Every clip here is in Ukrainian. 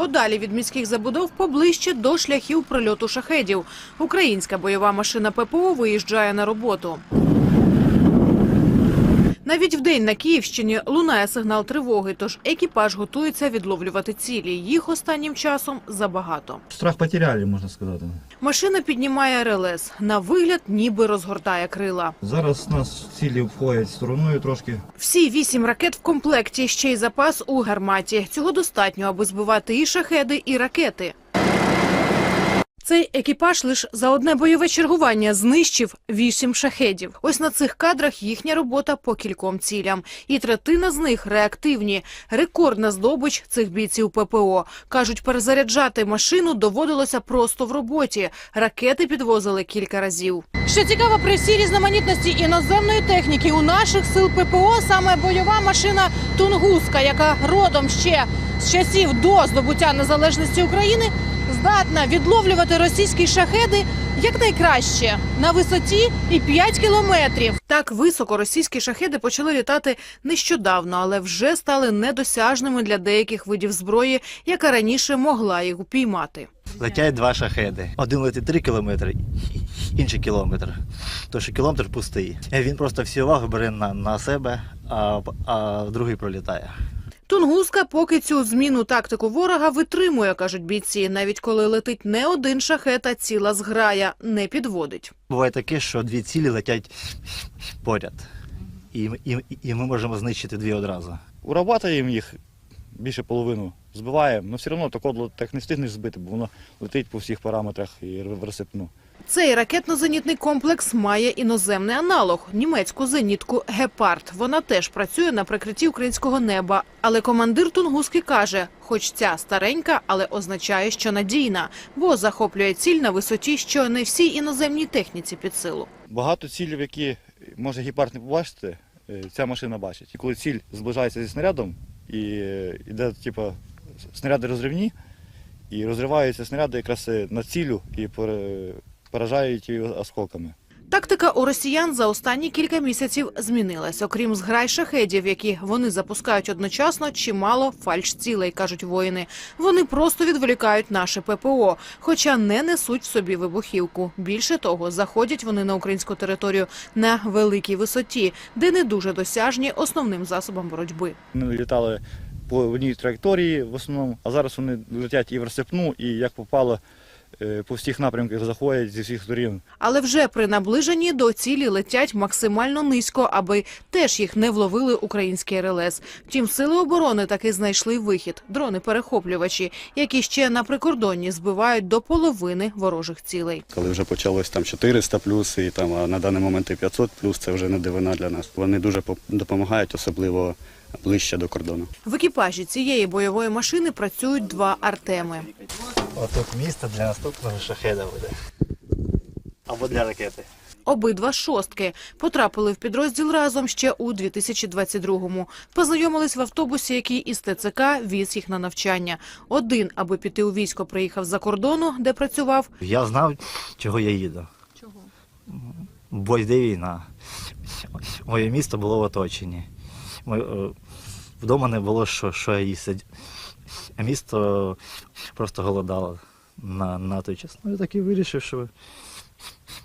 Подалі від міських забудов поближче до шляхів прильоту шахедів. Українська бойова машина ППО виїжджає на роботу. Навіть вдень на Київщині лунає сигнал тривоги, тож екіпаж готується відловлювати цілі. Їх останнім часом забагато. Страх потеряли, можна сказати. Машина піднімає РЛС. На вигляд ніби розгортає крила. Зараз нас цілі входять стороною трошки. Всі вісім ракет в комплекті, ще й запас у гарматі. Цього достатньо, аби збивати і шахеди, і ракети. Цей екіпаж лише за одне бойове чергування знищив вісім шахедів. Ось на цих кадрах їхня робота по кільком цілям. І третина з них реактивні. Рекордна здобич цих бійців ППО. Кажуть, перезаряджати машину доводилося просто в роботі. Ракети підвозили кілька разів. Що цікаво, при всій різноманітності іноземної техніки у наших сил ППО саме бойова машина Тунгуска, яка родом ще з часів до здобуття незалежності України, здатна відловлювати російські шахеди якнайкраще на висоті і 5 кілометрів. Так високо російські шахеди почали літати нещодавно, але вже стали недосяжними для деяких видів зброї, яка раніше могла їх упіймати. Летять два шахеди. Один летить 3 кілометри, інший кілометр. Тож що кілометр пустий. Він просто всю увагу бере на, на себе, а, а другий пролітає. Тунгуска поки цю зміну тактику ворога витримує, кажуть бійці. Навіть коли летить не один шахет, а ціла зграя не підводить. Буває таке, що дві цілі летять поряд. І, і, і ми можемо знищити дві одразу. Урабатуємо їх більше половину, збиваємо, але все одно так не встигнеш збити, бо воно летить по всіх параметрах і в розсипну. Цей ракетно-зенітний комплекс має іноземний аналог німецьку зенітку Гепард. Вона теж працює на прикритті українського неба. Але командир Тунгуски каже, хоч ця старенька, але означає, що надійна, бо захоплює ціль на висоті, що не всій іноземній техніці під силу. Багато цілів, які може гепард не побачити, е, ця машина бачить. І коли ціль зближається зі снарядом і е, йде, типу, снаряди розривні, і розриваються снаряди якраз е, на цілю і поражають її осколками. Тактика у росіян за останні кілька місяців змінилась. Окрім зграй шахедів, які вони запускають одночасно, чимало фальш-цілей, кажуть воїни. Вони просто відволікають наше ППО, хоча не несуть в собі вибухівку. Більше того, заходять вони на українську територію на великій висоті, де не дуже досяжні основним засобам боротьби. Вони літали по одній траєкторії в основному, а зараз вони летять і в розсипну, і як попало, по всіх напрямках заходять зі всіх сторін. Але вже при наближенні до цілі летять максимально низько, аби теж їх не вловили українські РЛС. Втім, сили оборони таки знайшли вихід – дрони-перехоплювачі, які ще на прикордонні збивають до половини ворожих цілей. Коли вже почалось там 400 плюс, і там а на даний момент і 500 плюс, це вже не дивина для нас. Вони дуже по- допомагають, особливо ближче до кордону. В екіпажі цієї бойової машини працюють два Артеми. Отут місце для наступного шахеда буде. Або для ракети. Обидва шостки потрапили в підрозділ разом ще у 2022-му. Познайомились в автобусі, який із ТЦК віз їх на навчання. Один, аби піти у військо, приїхав за кордону, де працював. Я знав, чого я їду. Чого? Бо йде війна. Моє місто було в оточенні. Ми, е, Вдома не було що, що їсти. А місто просто голодало на, на той час. Ну, я так і вирішив, що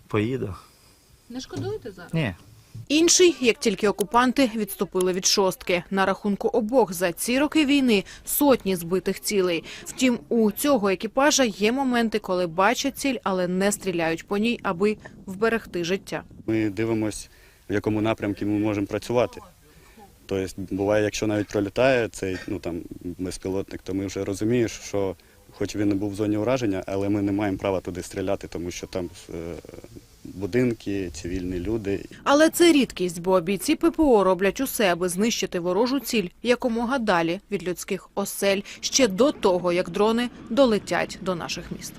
поїду. Не шкодуєте зараз? Ні. Інший, як тільки окупанти відступили від шостки. На рахунку обох за ці роки війни сотні збитих цілей. Втім, у цього екіпажа є моменти, коли бачать ціль, але не стріляють по ній, аби вберегти життя. Ми дивимося, в якому напрямку ми можемо працювати. Тобто, буває, якщо навіть пролітає цей ну, там, безпілотник, то ми вже розуміємо, що хоч він і був в зоні ураження, але ми не маємо права туди стріляти, тому що там е, будинки, цивільні люди. Але це рідкість, бо бійці ППО роблять усе, аби знищити ворожу ціль якомога далі від людських осель ще до того, як дрони долетять до наших міст.